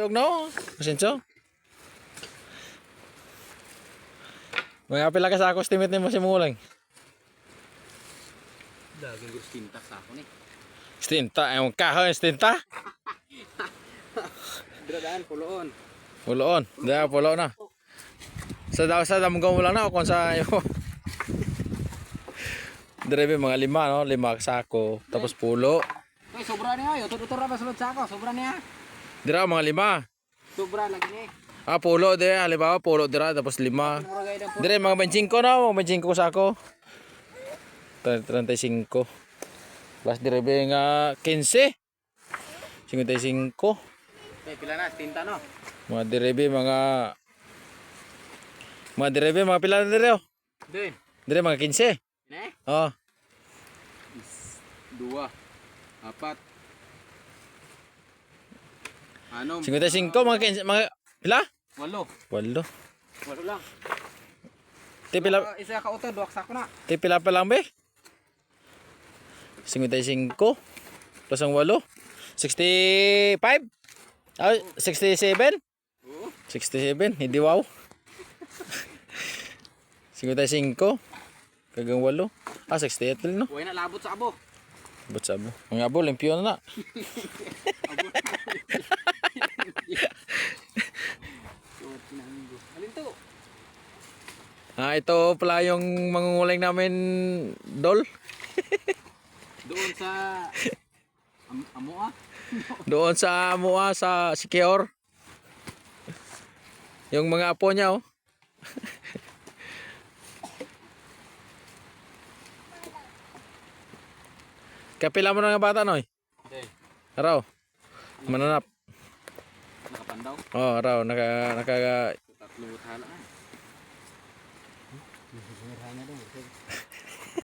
Tog no? Pasenso? Mga pila ka sa ako estimate ni mo si Mulang. Daging gusto tintak sa ako ni. Stinta, yung kahoy, stinta. Dradaan, puloon. Puloon, dahil pulo na. Sa daw sa damgong mo lang na o kung sa iyo. Dire mga lima no, lima sako, tapos pulo. Ay, sobra niya. Yo, tutur ba sulod sa ako? Sobra niya. Dira mga lima. Sobra lagi ni. Ah, pulo dire, halimbawa pulo dira tapos lima. Dire mga 25 na, mga 25 sako. 35. Plus dire ba nga 15. 55. Eh, pila na, tinta no. Mga direbe mga mga direbe mga pila na dire oh. Dire mga 15. Ne? Oh. Dua. Apat. Ano? 55 mga 15 mga pila? Walo. Walo. Walo lang. Ti pila Ah, Isa ka uto, duwak sa ako na. ti pila pa lang be? 55 plus ang walo. 65? Ah, 67? Oo. 67, hindi wow. 55 kagang walo. Ah, 68 lang no. Huwag na labot sa abo. Ba't sabo? Mga abo, limpyo na na. Sinanggo. Alin to? Ah, ito pala yung mangunguling namin dol. Doon sa... Am amo ah. Doon sa Mua sa Sikior. Yung mga apo niya oh. Kapila mo na nga bata noy. Okay. Araw. Mananap. Nakapandaw. Oh, araw naka naka Tatlo thala. Ay. Merhana daw.